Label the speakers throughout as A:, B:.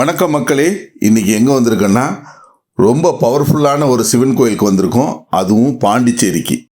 A: வணக்கம் மக்களே. இன்னைக்கு எங்கே வந்திருக்கேன்னா ரொம்ப பவர்ஃபுல்லான ஒரு சிவன் கோயிலுக்கு வந்திருக்கோம். அதுவும் பாண்டிச்சேரிக்கு.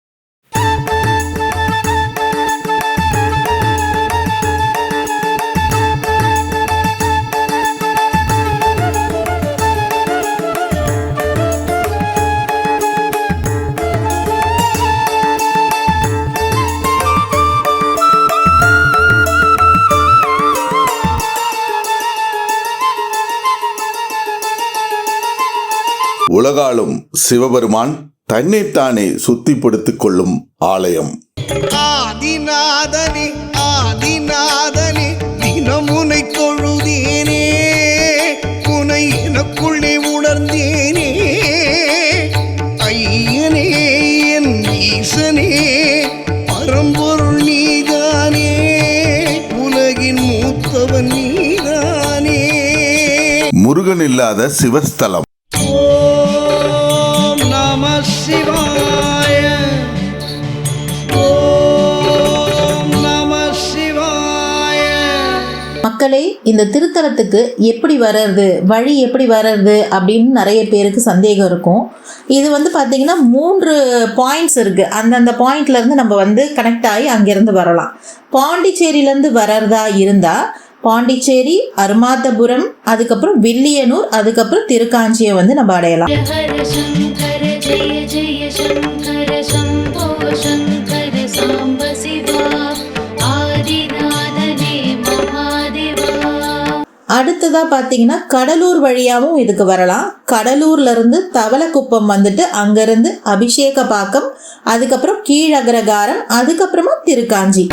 A: உலகாலும் சிவபெருமான் தன்னைத்தானே சுத்திப்படுத்திக் கொள்ளும் ஆலயம்.
B: ஆதிநாதனே ஆதிநாதனே தினமுனை தொழுதேனே புனை எனக்குள்ளே உணர்ந்தேனே. ஐயனே என் ஈசனே பரம்பொருள் நீதானே உலகின் மூத்தவன் நீதானே.
A: முருகன் இல்லாத சிவஸ்தலம்.
C: இந்த திருத்தலத்துக்கு எப்படி வர்றது வழி எப்படி வர்றது அப்படின்னு நிறைய பேருக்கு சந்தேகம் இருக்கும். இது வந்து பார்த்திங்கன்னா மூன்று பாயிண்ட்ஸ் இருக்குது அந்தந்த பாயிண்ட்லேருந்து நம்ம வந்து கனெக்ட் ஆகி அங்கேருந்து வரலாம். பாண்டிச்சேரியிலேருந்து வர்றதா இருந்தால் பாண்டிச்சேரி அருமாதபுரம் அதுக்கப்புறம் வில்லியனூர் அதுக்கப்புறம் திருக்காஞ்சியை வந்து நம்ம அடையலாம்.
D: ஜெய ஜெய சங்கர சம்போ சாம்ப சிவா
C: அடுத்ததாக பார்த்தீங்கன்னா கடலூர் வழியாகவும் இதுக்கு வரலாம். கடலூர்லேருந்து தவளக்குப்பம் வந்துட்டு அங்கேருந்து அபிஷேகப்பாக்கம் அதுக்கப்புறம் கீழகிரகாரம் அதுக்கப்புறமா திருக்காஞ்சி.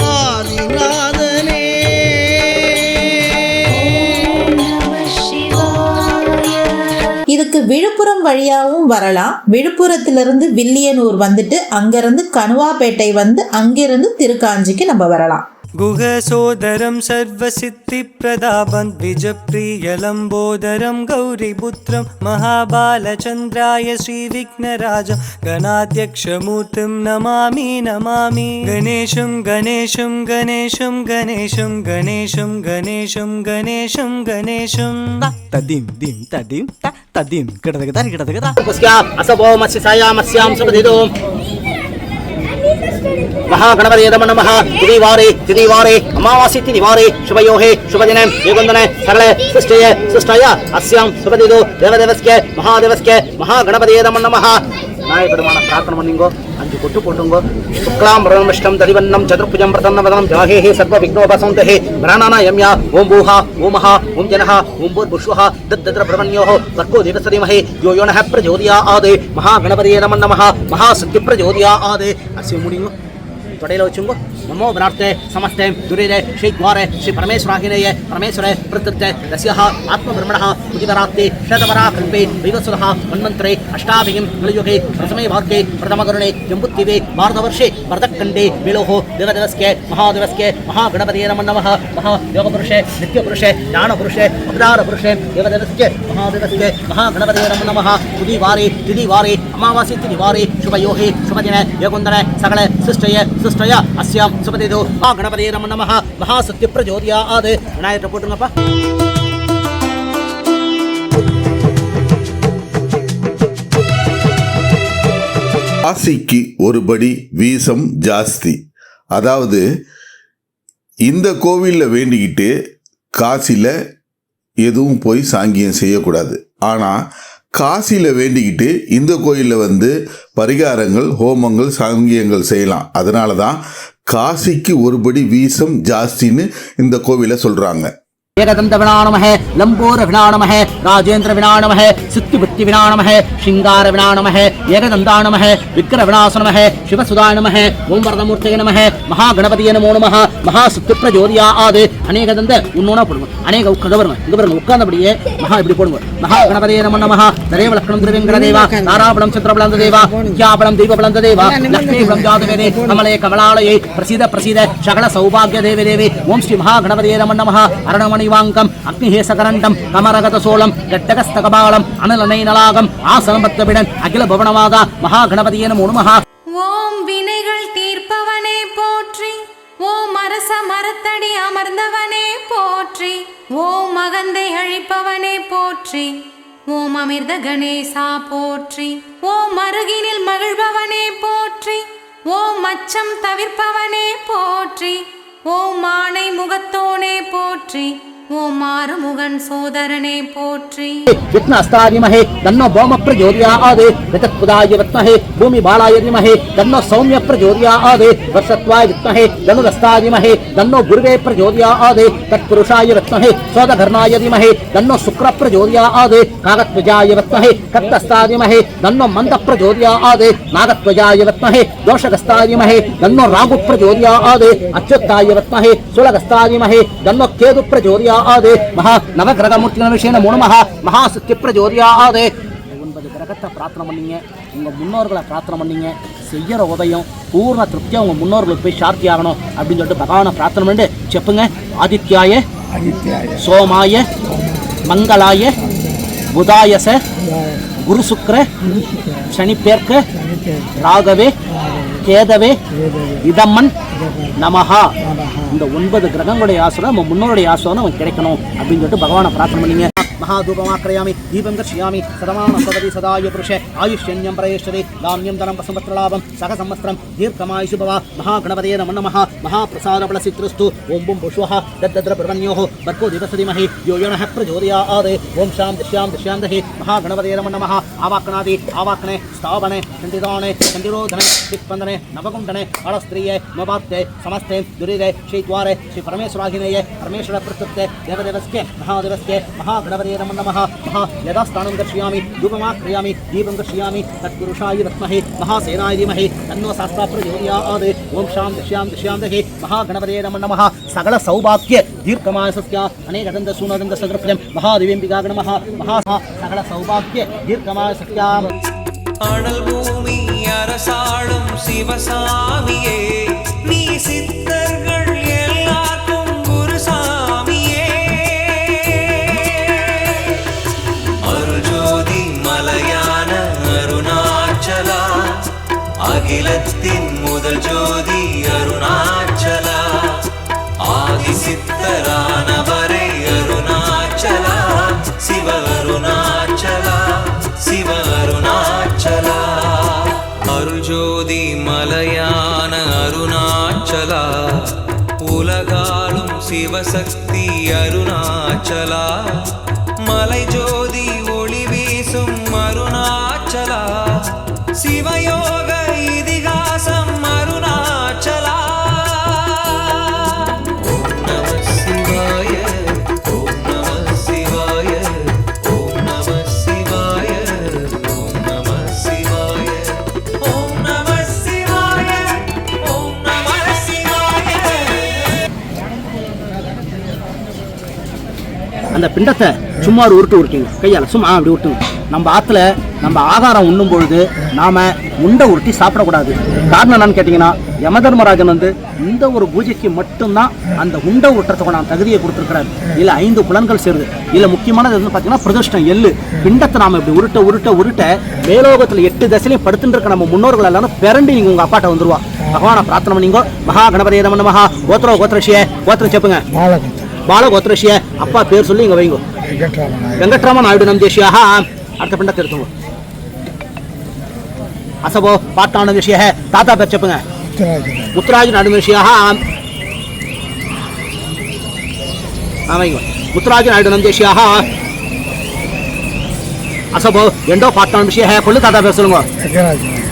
C: இதுக்கு விழுப்புரம் வழியாகவும் வரலாம். விழுப்புரத்திலிருந்து வில்லியனூர் வந்துட்டு அங்கேருந்து கனுவாப்பேட்டை வந்து அங்கிருந்து திருக்காஞ்சிக்கு நம்ம வரலாம்.
E: गुहसोदरं सर्वसिद्धिप्रदापं द्विजप्रियलम्बोदरं गौरीपुत्रं महाबालचन्द्राय श्रीविघ्नराजं गणाध्यक्षमूर्तिं नमामि नमामि गणेशं गणेशं गणेशं गणेशं गणेशं गणेशं गणेशं गणेशं
F: तदिं दिं तदिं त तदिं किडदगदा किडदगदा
G: पुस्या असवो मत्स्यसायामस्यां सुपदिदो மகாகணபதி எதம நம. திதிவாரே திதிவாரே. அமாவாசை திதிவாரே. சுபயோகே சுபதின ஏகந்தன சரள சிஷ்டய சிஷ்டய. அஸ்யாம் சுபதிதோ தேவதேவஸ்கே மகாதேவஸ்கே மகாகணபதி எதம நம. நாயபெருமான பிரார்த்தனை பண்ணிங்கோ அஞ்சு கொட்டு போட்டுங்கோ. சுக்லாம் பிரதமிஷ்டம் ததிவன்னம் சதுர்புஜம் பிரசன்ன வதனம் ஜாகேஹே சர்வ விக்னோபசந்தே பிராணானா யம்யா ஓம் பூஹா ஓமஹா ஓம் ஜனஹா ஓம் பூர்புஷ்வஹ தத்தத்ர பிரமண்யோः வர்க்கோ தேவசதிமஹே யோ யோனஹ யோ நः பிரஜோதியாத் மகாகணபதியே நம நமः மகாசக்தி பிரஜோதியாத் அசிய ತೊಡೆಯಲು ಚುಂಗು ನಮೋ ಬನಾರ್ತೆ ಸಮಸ್ತೆ ದುರಿದೆ ಶ್ರೀ ದ್ವಾರೆ ಶ್ರೀ ಪರಮೇಶ್ವರಾಗಿನೇಯೇ ಪರಮೇಶ್ವರೇ ಪ್ರತ್ಯುಕ್ತೆ ರಸ್ಯ ಆತ್ಮಬ್ರಹ್ಮಣ ಉದಿತರಾಪ್ತಿ ಶತವರಾ ಕೃಪೆ ವೈವಸುರಃ ಮನ್ಮಂತ್ರೆ ಅಷ್ಟಾಭಿಂ ಕಲಿಯುಗೆ ಪ್ರಥಮೇ ಭಾಗ್ಯೆ ಪ್ರಥಮ ಕರುಣೆ ಎಂಬುತ್ತಿವೆ ಭಾರತವರ್ಷೆ ಭರತಕ್ಕಂಡೆ ವಿಲೋಹೋ ದೇವದೇವಸ್ಕೆ ಮಹಾದೇವಸ್ಕೆ ಮಹಾಗಣಪತಿಯ ನಮ ನಮಃ ಮಹಾ ಯೋಗಪುರುಷೆ ನಿತ್ಯಪುರುಷೆ ಜ್ಞಾನಪುರುಷೆ ಅಗ್ರಾರಪುರುಷೆ ದೇವದೇವಸ್ಕೆ ಮಹಾದೇವಸ್ಕೆ ಮಹಾಗಣಪತಿಯ ನಮ ನಮಃ ತುದಿವಾರಿ ತಿದಿವಾರಿ ಅಮಾವಾಸ್ಯ ತಿದಿವಾರಿ ಶುಭಯೋಹಿ ಶುಭದಿನ ಯೋಗುಂದನೆ ಸಕಲ ಸೃಷ್ಟಯ ಸೃಷ್ಟ பிரதிஷ்டயா அஸ்யாம் சுபதிதோ ஆ கணபதே நம நம மகா சத்ய பிரஜோதியா ஆது விநாயகர் போட்டுங்கப்பா
A: ராசிக்கு ஒருபடி வீசம் ஜாஸ்தி அதாவது இந்த கோவிலில் வேண்டிக்கிட்டு காசியில் எதுவும் போய் சாங்கியம் செய்யக்கூடாது ஆனால் காசியில் வேண்டிக்கிட்டு இந்த கோயிலில் வந்து பரிகாரங்கள் ஹோமங்கள் சாங்கியங்கள் செய்யலாம். அதனால தான் காசிக்கு ஒருபடி வீசம் ஜாஸ்தின்னு இந்த கோவிலை சொல்கிறாங்க
G: ஏகதந்த வினாணமஹே லம்போர வினாணமஹே ராஜேந்திர வினாணமஹே சித்திபுத்தி வினாணமஹே சிங்கார வினாணமஹே ஏகதந்தாணமஹே விக்கிர விநாசனமஹே சிவசுதானமஹே ஓம் வரதமூர்த்தய நமஹே மகாகணபதிய நமோ நமஹ மகா சுத்து பிரஜோதியா ஆது அநேகதந்த உன்னோனா போடுங்க அநேக உட்காந்து வருங்க இங்க பாருங்க உட்கார்ந்தபடியே மகா இப்படி போடுவோம். மகா கணபதிய நமோ நமஹ தரேவ லக்னம் திருவேங்கர தேவா தாராபலம் சந்திரபலந்த தேவா வித்யாபலம் தெய்வபலந்த தேவா லக்ஷ்மி பலம் ஜாதவேதே கமலே கமலாலயே பிரசீத பிரசீத சகல சௌபாகிய தேவி தேவி ஓம் ஸ்ரீ மகா மகாகணபதியே நமோ நமஹ அரணமணிவாங்கம் அக்னிஹேசகரண்டம் கமரகத சோளம் கட்டகஸ்தகபாலம் அனலநைனலாகம் ஆசனபத்தவிடன் அகில புவனவாதா மகா கணபதியன நமஹ
H: ஓம் வினைகள் தீர்ப்பவனே போற்றி
D: ஓம் அரச மரத்தடி அமர்ந்தவனே போற்றி ஓம் மகந்தை அழிப்பவனே போற்றி ஓம் அமிர்த கணேசா போற்றி ஓம் அருகினில் மகிழ்பவனே போற்றி ஓம் அச்சம் தவிர்ப்பவனே போற்றி ஓம் ஆணை முகத்தோனே போற்றி ஓம் ஆறுமுகன் சோதரனே போற்றி.
G: வித்ன தன்னோ போம பிரஜோதியாத் ரிதத்புதாய வித்மஹே பூமி பாலாய திமஹே தன்னோ சௌமிய பிரஜோதியாத் வர்ஷத்வாய வித்மஹே தனுரஸ்தாதிமஹே தன்னோ குருவே பிரஜோதியாத் தத்புருஷாய வித்மஹே சோதகர்ணாய திமஹே தன்னோ சுக்ர பிரஜோதியாத் காகத்வஜாய வித்மஹே கத்தஸ்தாதிமஹே தன்னோ மந்த நாகத்வஜாய வித்மஹே தன்னோ ராகு அச்சுத்தாய வித்மஹே தன்னோ கேது பிரஜோதியாத் மகா நவகிரகமூர்த்தி விஷயம் மூணு மகா. மகா சக்தி பிரஜோதியாத் ஒன்பது கிரகத்தை பிரார்த்தனை பண்ணீங்க. உங்க முன்னோர்களை பிரார்த்தனை பண்ணீங்க. செய்யற உதயம் பூர்ண திருப்தியா உங்க முன்னோர்களுக்கு போய் சார்த்தி ஆகணும் அப்படின்னு சொல்லிட்டு பகவானை பிரார்த்தனை பண்ணிட்டு செப்புங்க. ஆதித்யாய சோமாய மங்களாய புதாயச குரு சுக்ர சனி பேர்க்க ராகவே கேதவே இதம்மன் நமஹா. இந்த ஒன்பது கிரகங்களுடைய ஆசிரம் நம்ம முன்னோருடைய ஆசிரம் நமக்கு கிடைக்கணும் அப்படின்னு சொல்லிட்டு பகவானை பிரார்த்தனை பண்ணீங்க. महाधूपमाक्रयामि, दीपं दर्शयामि सतमामस्वदति सदाय पुरुषे आयुष्यन्यं प्रयेष्यति दाम्यं धनं वसंवत्रलाभं सहसंवस्त्रं दीर्घमायुषु भव महागणपते नमो नमः महाप्रसादबलसित्रस्तु ओं बुं पुष्वः दद्रप्रवन्योः भर्गो दिवसदिमहि यो यणः प्रचोदयात्, ओं शां दिश्यां दृश्यां दहि महागणपते नमो नमः आवाकणादि आवाकणे स्थापने खण्डिताणे खण्डिरोधने दिक्पन्दने नवकुण्डने अणस्त्रिये मवाप्ते, समस्ते, दुरिरे, श्रीद्वारे श्रीपरमेश्वराहिनेये परमेश्वरप्रकृत्ये देवदेवस्य, महादेवस्य महागणपति महादेवस्के महागणपते नमो नमः महा यदास्थानं दर्शयामि धूपमाक्रयामि दीपं दर्शयामि तत्पुरुषाय विद्महे महासेनाय धीमहि तन्नो शास्त्रा प्रचोदयात् ॐ शां दश्यां दश्यान्दहि महागणपते नमो नमः सकल सौभाग्य दीर्घमासस्य अनेकदन्त सूनदन्त सदृप्यं महादेवीम्बिका गणमः महा सकल सौभाग्य दीर्घमासस्य
E: அனல் பூமி அரசாளும் சிவசாமியே நீ சித்தர்கள் அகிலத்தின் முதல் ஜோதி அருணாச்சலா. ஆதி சித்தரானவரை அருணாச்சலா. சிவ அருணாச்சலா சிவ அருணாச்சலா அருள்ஜோதி மலையான அருணாச்சலா. உலகாலும் சிவசக்தி அருணாச்சலா. மலை ஜோதி ஒளி வீசும் அருணாச்சலா. சிவயோக
G: அந்த பிண்டத்தை சும்மா ஒரு உருட்டு உருட்டிங்க. கையால் சும்மா அப்படி உருட்டுங்க. நம்ம ஆற்றுல நம்ம ஆகாரம் உண்ணும் பொழுது நாம் உண்டை உருட்டி சாப்பிடக்கூடாது. காரணம் என்னன்னு கேட்டிங்கன்னா யமதர்மராஜன் வந்து இந்த ஒரு பூஜைக்கு மட்டும்தான் அந்த உண்டை உருட்டுறதுக்கான தகுதியை கொடுத்துருக்கிறார். இதில் ஐந்து புலன்கள் சேருது. இதில் முக்கியமானது வந்து பார்த்தீங்கன்னா பிரதிஷ்டம் எள்ளு. பிண்டத்தை நாம் இப்படி உருட்ட உருட்ட உருட்ட மேலோகத்தில் எட்டு தசையிலையும் படுத்துட்டு இருக்க நம்ம முன்னோர்கள் எல்லாரும் பிறண்டு நீங்கள் உங்கள் அப்பாட்ட வந்துருவா. பகவானை பிரார்த்தனை பண்ணிங்கோ மகா கணபதி நம மகா கோத்திரோ கோத்திரஷிய கோத்திரம் செப்புங்க. பாலகோத்திரஷிய அப்பா பேர் சொல்லி இங்க வைங்க. வெங்கட்ராம நாயுடு நம் தேசியாக அடுத்த பிண்டத்தை திருத்துங்க அசபோ பாட்டான விஷய தாத்தா பேர் செப்புங்க முத்துராஜ் நாயுடு விஷயாக ஆ முத்துராஜ் நாயுடு நம் అసభ ఎండో పాఠాం విషయ కొళ్ళు కథా పేసులుంగ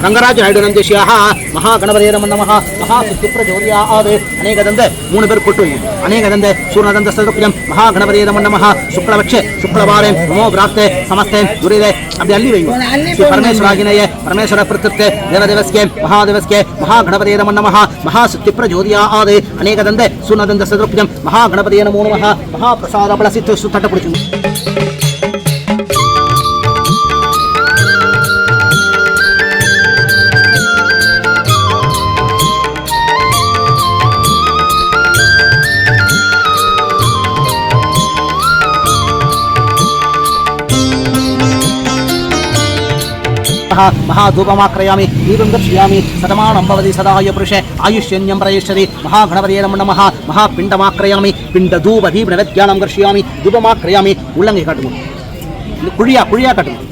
G: ரங்கராஜ. நாயுடு நந்தேஷியாக மகா கணபதேர மன்னமஹா மகா சுப்ர ஜோதியா ஆவே அநேகதந்த மூணு பேர் கொட்டு அநேகதந்த சூர்ணதந்த சதுப்பியம் மகா கணபதேர மன்னமஹா சுக்லபட்சே சுக்லபாரேன் நமோ பிராப்தே சமஸ்தேன் துரிதே அப்படி அள்ளி வைங்க. ஸ்ரீ பரமேஸ்வராகினேயே பரமேஸ்வர பிரதிருப்தே தேவதேவஸ்கே மகாதேவஸ்கே மகா கணபதேர மன்னமஹா மகா சுத்திப்ர ஜோதியா ஆவே அநேகதந்த சூர்ணதந்த சதுப்பியம் மகா கணபதேர மூணு மகா மகா பிரசாத பலசித்து சுத்தட்ட பிடிச்சு மகாதூபமாக்கிரயாமி தீபம் தப்ஷயாமி சதமானம் பவதி சதாய புருஷ ஆயுஷ்யன்யம் பிரயேஷதி மகாகணபதியே நம நம மகாபிண்டமாக்கிரயாமி பிண்ட தூப தீப நவத்யானம் கர்ஷியாமி தூபமாக்கிரயாமி உள்ளங்கை காட்டுங்க இந்த குழியா குழியா காட்டுங்க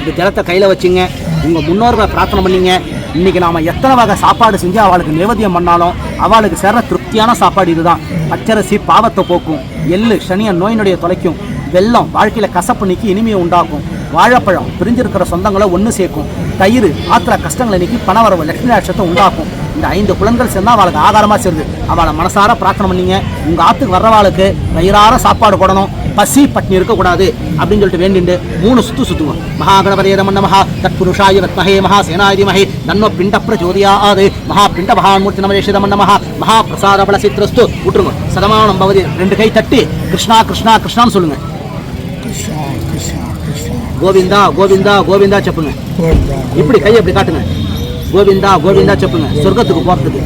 G: இந்த ஜலத்தை கையில் வச்சுங்க உங்கள் முன்னோர்களை பிரார்த்தனை பண்ணீங்க. இன்றைக்கி நாம் எத்தனை வகை சாப்பாடு செஞ்சு அவளுக்கு நிவேதியம் பண்ணாலும் அவளுக்கு சேர திருப்தியான சாப்பாடு இதுதான். அச்சரசி பாவத்தை போக்கும் எள்ளு சனிய நோயினுடைய தொலைக்கும் வெள்ளம் வாழ்க்கையில் கசப்பு நீக்கி இனிமையை உண்டாக்கும். வாழைப்பழம் பிரிஞ்சிருக்கிற சொந்தங்களை ஒன்று சேர்க்கும். தயிர் ஆத்திர கஷ்டங்களை நீக்கி பணவரவு லட்சுமி ராட்சத்தை உண்டாக்கும். இந்த ஐந்து புலன்கள் சேர்ந்தா அவளுக்கு ஆதாரமாக சேருது. அவளை மனசார பிரார்த்தனை பண்ணீங்க. உங்கள் ஆத்துக்கு வர்றவாளுக்கு வயிறார சாப்பாடு போடணும். பசி பட்னி இருக்கக்கூடாது அப்படின்னு சொல்லிட்டு வேண்டிண்டு மூணு சுத்து சுத்துவோம். மகாகணபதே நம மகா தத்புருஷாய வத்மஹே மகா சேனாதிமஹே நன்ம பிண்ட பிரச்சோதியாது மகா பிண்ட மகாமூர்த்தி நமேஷ நம மகா மகா பிரசாத பல சித்திரஸ்து விட்டுருங்க. சதமானம் பகுதி. ரெண்டு கை தட்டி. கிருஷ்ணா கிருஷ்ணா கிருஷ்ணான்னு சொல்லுங்க. கோவிந்தா கோவிந்தா கோவிந்தா செப்புங்க. இப்படி கையை இப்படி காட்டுங்க. கோவிந்தா கோவிந்தா செப்புங்க. சொர்க்கத்துக்கு போறதுக்கு.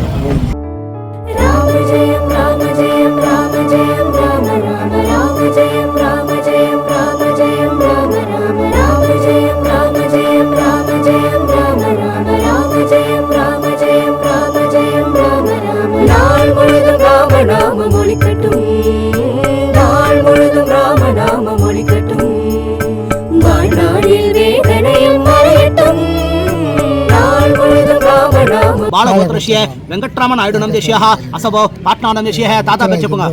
G: ಬಾಲಗೋತ್ರಶ್ಯ ವೆಂಕಟರಾಮ ನಾಯ್ಡು ನಂದೇಶ್ಯ ಅಸಬೋ ಪಾಟ್ನಾ ನಂದೇಶ್ಯ ತಾತ ಬೆಚ್ಚಪುಂಗ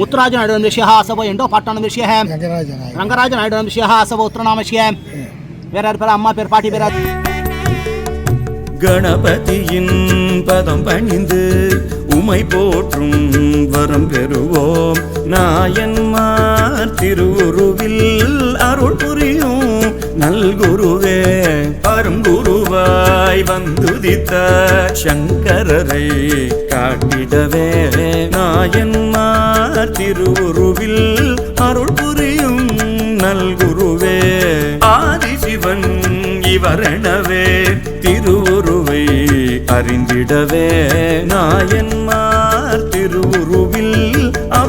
G: ಮುತ್ತರಾಜ ನಾಯ್ಡು ನಂದೇಶ್ಯ ಅಸಬೋ ಎಂಡೋ ಪಾಟ್ನಾ ನಂದೇಶ್ಯ ರಂಗರಾಜ ನಾಯ್ಡು ನಂದೇಶ್ಯ ಅಸಬೋ ಉತ್ತರನಾಮಶ್ಯ ಬೇರೆ ಯಾರ பேர் அம்மா பேர் பாட்டி பேர்
I: கணபதியின் பதம் பணிந்து உமை போற்றும் வரம் பெறுவோம் நாயன்மார் திருவுருவில் அருள் புரியும் நல்குருவே அருங்குருவாய் வந்துதித்த சங்கரரை காட்டிடவே நாயன்மார் திருவுருவில் அருள் புரியும் நல்குருவே ஆதிசிவன் இவரெனவே திருவுருவை அறிந்திடவே நாயன்மார் திருவுருவில்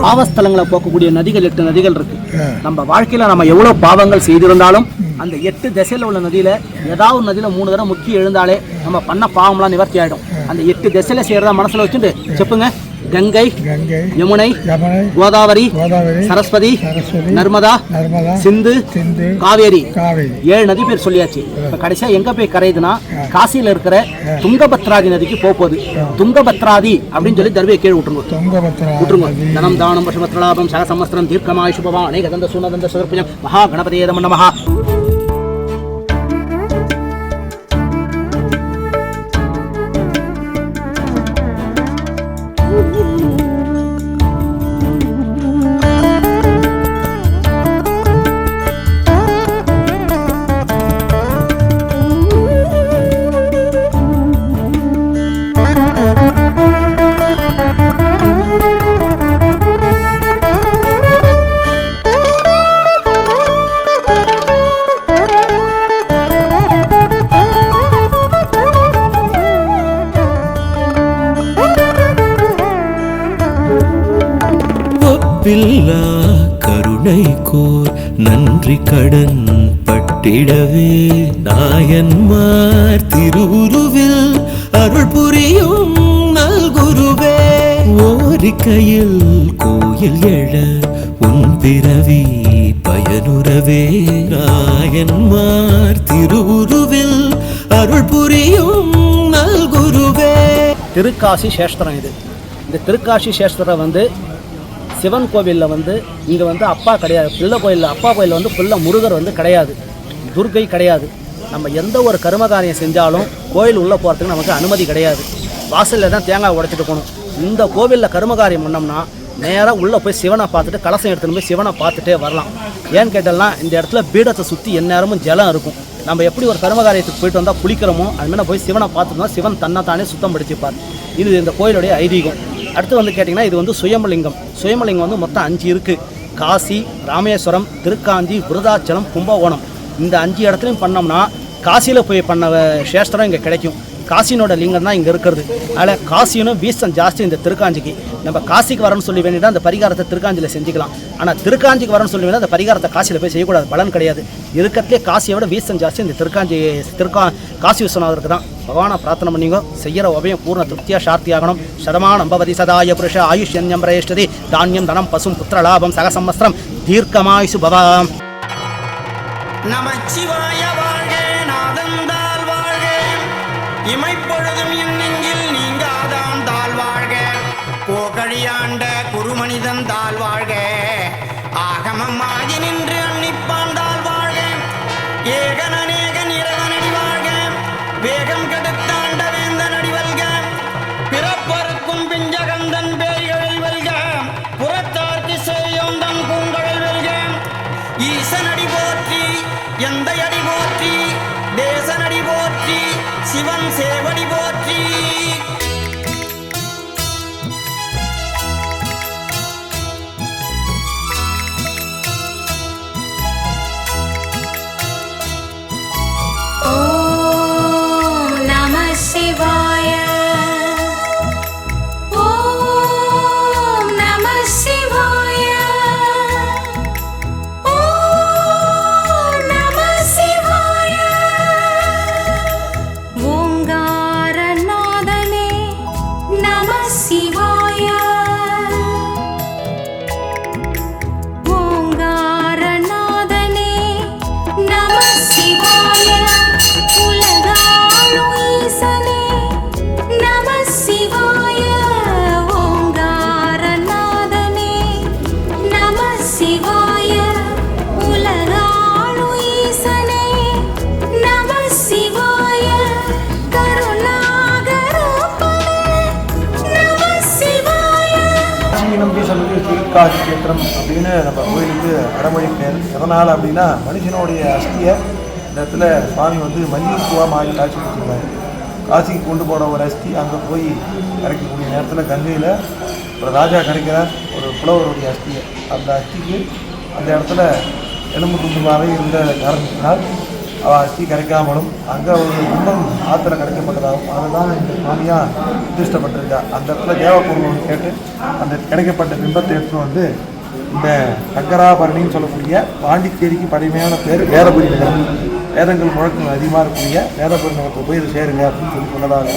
G: பாவஸ்தலங்களை போக்கக்கூடிய நதிகள் எட்டு நதிகள் இருக்கு. நம்ம வாழ்க்கையில நம்ம எவ்வளவு பாவங்கள் செய்திருந்தாலும் அந்த எட்டு திசையில உள்ள நதியில ஏதாவது ஒரு நதியில மூணு தடவை முக்கி எழுந்தாலே நம்ம பண்ண பாவம்லாம் நிவர்த்தி ஆயிடும் அந்த எட்டு திசையில செய்யறதா மனசுல வச்சுட்டு செப்புங்க. கங்கை யமுனை கோதாவரி சரஸ்வதி நர்மதா சிந்து காவேரி. ஏழு நதி பேர் சொல்லியாச்சு. இப்ப கடைசியா எங்க போய் கரையுதுன்னா காசியில இருக்கிற துங்கபத்ராதி நதிக்கு போக போகுது. துங்கபத்ராதி அப்படின்னு சொல்லி தர்வியை கீழே விட்டுருங்க. விட்டுருங்க. தனம் தானம் பசுபத்ரலாபம் சகசமஸ்திரம் தீர்க்கமாய் சுபவா அநேகதந்த சுனதந்த சதுர்புஜம். மகா கணபதியே நம நமஹா.
I: ஒப்பில்லா கருணை கோர் நன்றி கடன் பட்டிடவே. நாயன்மார் திருவுருவில் அருள் புரியும் நல்குருவே. ஓரிக்கையில் கோயில் எழ உன் பிறவி பயனுறவே. நாயன்மார் திருவுருவில் அருள் புரியும் நல்குருவே.
G: திருக்காசி சேஸ்திரம் இது. இந்த திருக்காசி சேஸ்திரம் வந்து சிவன் கோவிலில் வந்து இங்கே வந்து அப்பா கிடையாது. பிள்ளை கோயிலில் அப்பா கோயிலில் வந்து பிள்ளை முருகர் வந்து கிடையாது. துர்க்கை கிடையாது. நம்ம எந்த ஒரு கருமகாரியம் செஞ்சாலும் கோயில் உள்ளே போகிறதுக்கு நமக்கு அனுமதி கிடையாது. வாசலில் தான் தேங்காய் உடைச்சிட்டு போகணும். இந்த கோவிலில் கருமகாரியம் பண்ணோம்னா நேராக உள்ளே போய் சிவனை பார்த்துட்டு கலசம் எடுத்துன்னு போய் சிவனை பார்த்துட்டே வரலாம். ஏன்னு கேட்டால்னா இந்த இடத்துல பீடத்தை சுற்றி எந்நேரமும் ஜலம் இருக்கும். நம்ம எப்படி ஒரு கர்மகாரியத்துக்கு போயிட்டு வந்தால் குளிக்கிறோமோ அது மாதிரி போய் சிவனை பார்த்துருந்தோம் சிவன் தன்னை தானே சுத்தம் படிச்சுப்பார். இது இந்த கோயிலுடைய ஐதீகம். அடுத்து வந்து கேட்டிங்கன்னா இது வந்து சுயமலிங்கம். சுயமலிங்கம் வந்து மொத்தம் அஞ்சு இருக்குது காசி ராமேஸ்வரம் திருக்காஞ்சி விருதாச்சலம் கும்பகோணம். இந்த அஞ்சு இடத்துலையும் பண்ணோம்னா காசியில் போய் பண்ண சேஷ்டரம் இங்கே கிடைக்கும். காசினோட லிங்கம் தான் இங்கே இருக்கிறது. அதில் காசியனும் வீசம் ஜாஸ்தி இந்த திருக்காஞ்சிக்கு. நம்ம காசிக்கு வரணும்னு சொல்லி வேண்டியதான் அந்த பரிகாரத்தை திருக்காஞ்சியில் செஞ்சுக்கலாம். ஆனால் திருக்காஞ்சிக்கு வரணும்னு சொல்லி வேண்டியா அந்த பரிகாரத்தை காசியில் போய் செய்யக்கூடாது. பலன் கிடையாது. இருக்கிறதுலே காசியை விட வீசம் ஜாஸ்தி இந்த திருக்காஞ்சி திருக்கா காசி விஸ்வநாதருக்கு தான். பகவானை பிரார்த்தனை பண்ணிங்க செய்கிற உபயம் பூர்ண திருப்தியாக சார்த்தியாகணும். சதமான நம்பவதி சதாய புருஷ ஆயுஷ்யன்யம் பிரேஷ்டதி. தானியம் தனம் பசும் புத்திரலாபம் சகசம்வஸ்திரம் தீர்க்கமாயுசு பவாம்.
J: நமச்சிவாய இமைப்பொழுதும் என் நீங்காதான் தாழ் வாழ்க கோகழியாண்ட குருமனிதன் தாழ் வாழ்க ஆகமம் ஆகி நின்று அன்னிப்பான் தாழ் வாழ்க ஏகன் அநேகன் இறைவனடி வாழ்க வேகம் கெடுத்தாண்ட வேந்தன் அடிவல்க. பிறப்பருக்கும் பிஞ்சகந்தன் பேய்களில் வெல்க. புறத்தார்க்கு செய்யோந்தன் பூங்கடல் வெல்க. ஈசனடி போற்றி எந்த அடி போற்றி தேசனடி போற்றி சிவன் சேவடி போற்றி.
K: திருக்காசி அப்படின்னு நம்ம கோயிலுக்கு அடமொழி பேர் எதனால் அப்படின்னா மனுஷனுடைய அஸ்தியை இந்த இடத்துல சுவாமி வந்து மல்லிகைப்பூவாக மாறி காட்சி கொடுத்துருக்காரு. காசிக்கு கொண்டு போன ஒரு அஸ்தி அங்கே போய் கிடைக்கக்கூடிய நேரத்தில் கங்கையில் ஒரு ராஜா கிடைக்கிறார் ஒரு புலவருடைய அஸ்தியை. அந்த அஸ்திக்கு அந்த இடத்துல எலும்பு துண்டுமாகவே இருந்த காரணத்தினால் அவள் அஸ்தி கரைக்காமலும் அங்கே ஒரு பிம்பம் ஆற்றுல கிடைக்கப்பட்டதாகவும் அதுதான் இந்த சுவாமியாக பிரதிஷ்டப்பட்டிருக்கா அந்த இடத்துல தேவபூர்வம் கேட்டு அந்த கிடைக்கப்பட்ட பிம்பத்தை எடுத்து வந்து இந்த சங்கராபரணின்னு சொல்லக்கூடிய பாண்டிச்சேரிக்கு பழமையான பேர் வேதபுரி நகரம். வேதங்கள் முழக்கம் அதிகமாக இருக்கக்கூடிய வேதபுரி நகரத்தில் போய் இது சேருங்க அப்படின்னு சொல்லி சொன்னதாக.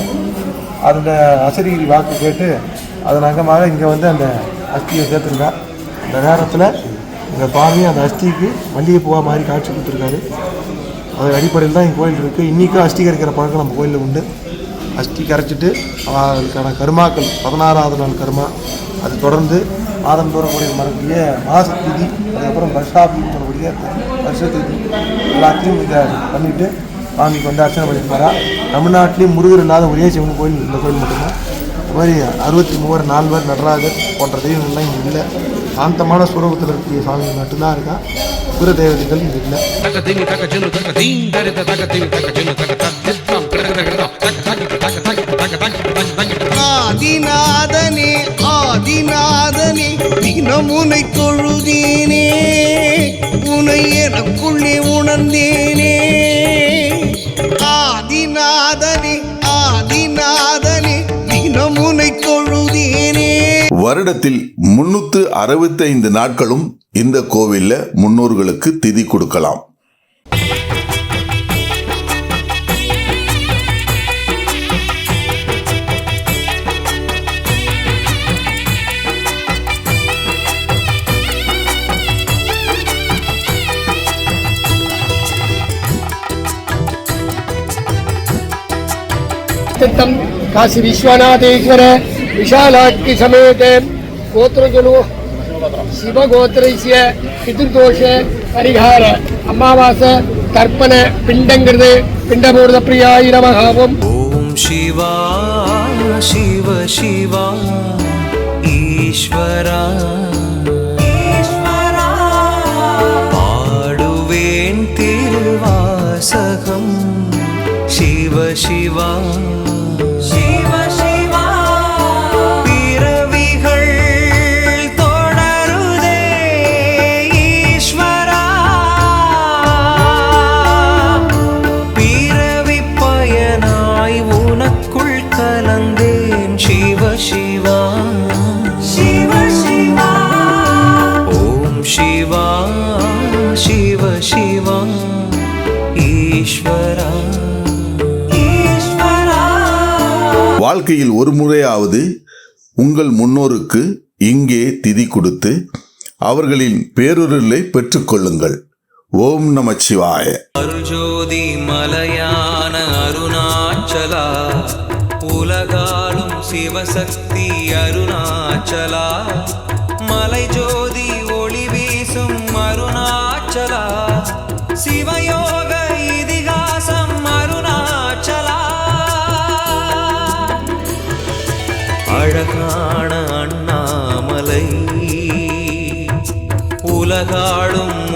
K: அந்த அசரிகிரி வாக்கு கேட்டு அதன் அங்கமாக இங்கே வந்து அந்த அஸ்தியை சேர்த்துருக்கேன் அந்த நேரத்தில் இந்த சுவாமி அந்த அஸ்திக்கு மல்லிகைப்பூவாக மாதிரி காட்சி கொடுத்துருக்காரு. அதன் அடிப்படையில் தான் எங்கள் கோயில் இருக்குது இன்றைக்கும் அஸ்திகரிக்கிற பழக்கம் நம்ம கோயிலில் உண்டு. அஸ்தி கரைச்சிட்டு அவர்களுக்கான கருமாக்கள் பதினாறாவது நாள் கருமா அது தொடர்ந்து மாதம் தோறக்கூடிய மறக்கூடிய மாச திதி அதுக்கப்புறம் வருஷாபின்னு சொல்லக்கூடிய வருஷ திதி எல்லாத்தையும் இதை பண்ணிவிட்டு சாமி வந்து அர்ச்சனை பண்ணிட்டு தமிழ்நாட்டிலேயும் முருகர் இல்லாத ஒரே சிவன் கோயில் இந்த கோயில் மட்டும்தான் அது மாதிரி அறுபத்தி மூவர் நால்வர் நடராஜர் போன்ற தெய்வங்கள்லாம் இங்கே இல்லை சாந்தமான சுரூபத்தில் இருக்கக்கூடிய சாமி மட்டும்தான் இருக்கா குரு தேவதைகள் இங்கே இல்லை
B: ஆதிநாதனே ஆதிநாதனே தினம் உனை தொழுதேனே உனை எனக்குள்ளே உணர்ந்தேனே. ஆதிநாதனே ஆதிநாதனே தினம் உனை தொழுதேனே.
A: வருடத்தில் முன்னூத்து அறுபத்தைந்து நாட்களும் இந்த கோவில்ல முன்னோர்களுக்கு திதி கொடுக்கலாம்.
L: சித்தம் காசி விஸ்வநாதேஸ்வர விஷாலாக்கி சமேத கோத்திரகுலு சிவகோத்திரைசிய பிதிர்தோஷ பரிகார அமாவாசை தர்ப்பண பிண்டங்கிறது பிண்டபூர்த பிரியாய் நமகாவும்
E: ஓம் சிவா சிவ சிவா ஈஸ்வரா பாடுவேன் திருவாசகம் சிவ சிவா
A: வாழ்க்கையில் ஒரு முறையாவது உங்கள் முன்னோருக்கு இங்கே திதி கொடுத்து அவர்களின் பேருருளை பெற்றுக்கொள்ளுங்கள். ஓம் நமச்சிவாய.
E: அருஜோதி மலையான அருணாச்சலா உலகாலும் சிவசக்தி அருணாச்சலா மலை ஜோதி ஒளி வீசும் அருணாச்சலா சிவயோ உலகாளும்